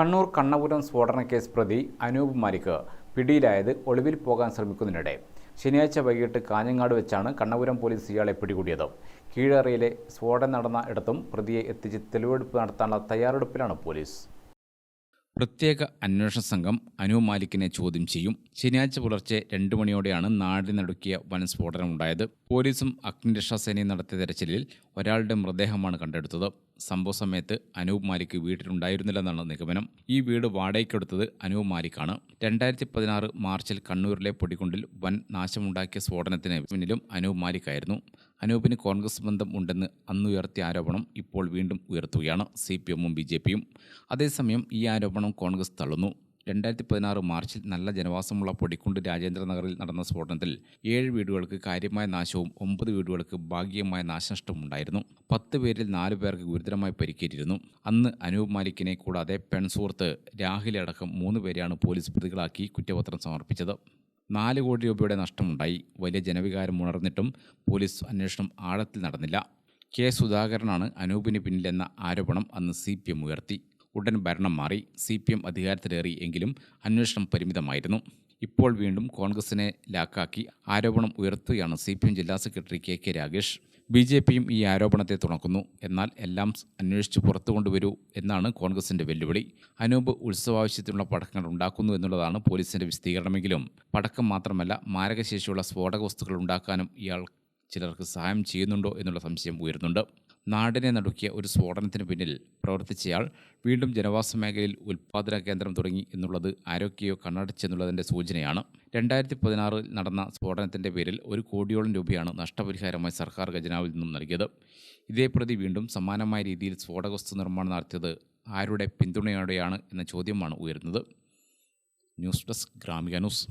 കണ്ണൂർ കണ്ണപുരം സ്ഫോടന കേസ് പ്രതി അനൂപ് മാലിക് പിടിയിലായത് ഒളിവിൽ പോകാൻ ശ്രമിക്കുന്നതിനിടെ. ശനിയാഴ്ച വൈകിട്ട് കാഞ്ഞങ്ങാട് വെച്ചാണ് കണ്ണപുരം പോലീസ് ഇയാളെ പിടികൂടിയത്. കീഴറയിലെ സ്ഫോടനം നടന്ന ഇടത്തും പ്രതിയെ എത്തിച്ച് തെളിവെടുപ്പ് നടത്താനുള്ള തയ്യാറെടുപ്പിലാണ് പോലീസ്. പ്രത്യേക അന്വേഷണ സംഘം അനു മാലിക്കിനെ ചോദ്യം ചെയ്യും. ശനിയാഴ്ച പുലർച്ചെ രണ്ടു മണിയോടെയാണ് നാടിനടുക്കിയ വൻ സ്ഫോടനമുണ്ടായത്. പോലീസും അഗ്നിരക്ഷാസേനയും നടത്തിയ തെരച്ചിലിൽ ഒരാളുടെ മൃതദേഹമാണ് കണ്ടെടുത്തത്. സംഭവ സമയത്ത് അനൂപ് മാലിക് വീട്ടിലുണ്ടായിരുന്നില്ലെന്നാണ് നിഗമനം. ഈ വീട് വാടകയ്ക്കെടുത്തത് അനൂപ് മാലിക്കാണ്. രണ്ടായിരത്തി പതിനാറ് മാർച്ചിൽ കണ്ണൂരിലെ പൊടിക്കുണ്ടിൽ വൻ നാശമുണ്ടാക്കിയ സ്ഫോടനത്തിന് പിന്നിലും അനൂപ് മാലിക്കായിരുന്നു. അനൂപിന് കോൺഗ്രസ് ബന്ധം ഉണ്ടെന്ന് അന്നുയർത്തിയ ആരോപണം ഇപ്പോൾ വീണ്ടും ഉയർത്തുകയാണ് സി പി എമ്മും ബി ജെ പിയും. അതേസമയം ഈ ആരോപണം കോൺഗ്രസ് തള്ളുന്നു. രണ്ടായിരത്തി പതിനാറ് മാർച്ചിൽ നല്ല ജനവാസമുള്ള പൊടിക്കുണ്ട് രാജേന്ദ്രനഗറിൽ നടന്ന സ്ഫോടനത്തിൽ ഏഴ് വീടുകൾക്ക് കാര്യമായ നാശവും ഒമ്പത് വീടുകൾക്ക് ഭാഗികമായ നാശനഷ്ടവും ഉണ്ടായിരുന്നു പത്ത് പേരിൽ നാല് പേർക്ക് ഗുരുതരമായി പരിക്കേറ്റിരുന്നു. അന്ന് അനൂപ് മാലിക്കിനെ കൂടാതെ പെൺസുഹൃത്ത് രാഹുലടക്കം മൂന്ന് പേരെയാണ് പോലീസ് പ്രതികളാക്കി കുറ്റപത്രം സമർപ്പിച്ചത്. നാല് കോടി രൂപയുടെ നഷ്ടമുണ്ടായി. വലിയ ജനവികാരം ഉണർന്നിട്ടും പോലീസ് അന്വേഷണം ആഴത്തിൽ നടന്നില്ല. കെ സുധാകരനാണ് അനൂപിന് പിന്നിലെന്ന ആരോപണം അന്ന് സി പി എം ഉയർത്തി. ഉടൻ ഭരണം മാറി സി പി എം അധികാരത്തിലേറി എങ്കിലും അന്വേഷണം പരിമിതമായിരുന്നു. ഇപ്പോൾ വീണ്ടും കോൺഗ്രസിനെ ലാക്കാക്കി ആരോപണം ഉയർത്തുകയാണ് സി പി എം ജില്ലാ secretary K K Ragesh B J പിയും ഈ ആരോപണത്തെ തുണക്കുന്നു. എന്നാൽ എല്ലാം അന്വേഷിച്ച് പുറത്തു കൊണ്ടുവരൂ എന്നാണ് കോൺഗ്രസിന്റെ വെല്ലുവിളി. അനൂപ് ഉത്സവാവശ്യത്തിനുള്ള പടക്കങ്ങൾ ഉണ്ടാക്കുന്നു എന്നുള്ളതാണ് പോലീസിന്റെ വിശദീകരണമെങ്കിലും. പടക്കം മാത്രമല്ല മാരകശേഷിയുള്ള സ്ഫോടക വസ്തുക്കൾ ഉണ്ടാക്കാനും ഇയാൾ ചിലർക്ക് സഹായം ചെയ്യുന്നുണ്ടോ എന്നുള്ള സംശയം ഉയരുന്നുണ്ട്. നാടിനെ നടുക്കിയ ഒരു സ്ഫോടനത്തിന് പിന്നിൽ പ്രവർത്തിച്ചയാൾ വീണ്ടും ജനവാസ മേഖലയിൽ ഉൽപ്പാദന കേന്ദ്രം തുടങ്ങി എന്നുള്ളത് ആരോഗ്യയോ കണ്ണടച്ചെന്നുള്ളതിന്റെ സൂചനയാണ്. രണ്ടായിരത്തി പതിനാറിൽ നടന്ന സ്ഫോടനത്തിന്റെ പേരിൽ ഒരു കോടിയോളം രൂപയാണ് നഷ്ടപരിഹാരമായി സർക്കാർ ഖജനാവിൽ നിന്നും നൽകിയത്. ഇതേ പ്രതി വീണ്ടും സമാനമായ രീതിയിൽ സ്ഫോടക വസ്തു നിർമ്മാണം നടത്തിയത് ആരുടെ പിന്തുണയോടെയാണ് എന്ന ചോദ്യമാണ് ഉയരുന്നത്. News desk Gramika news.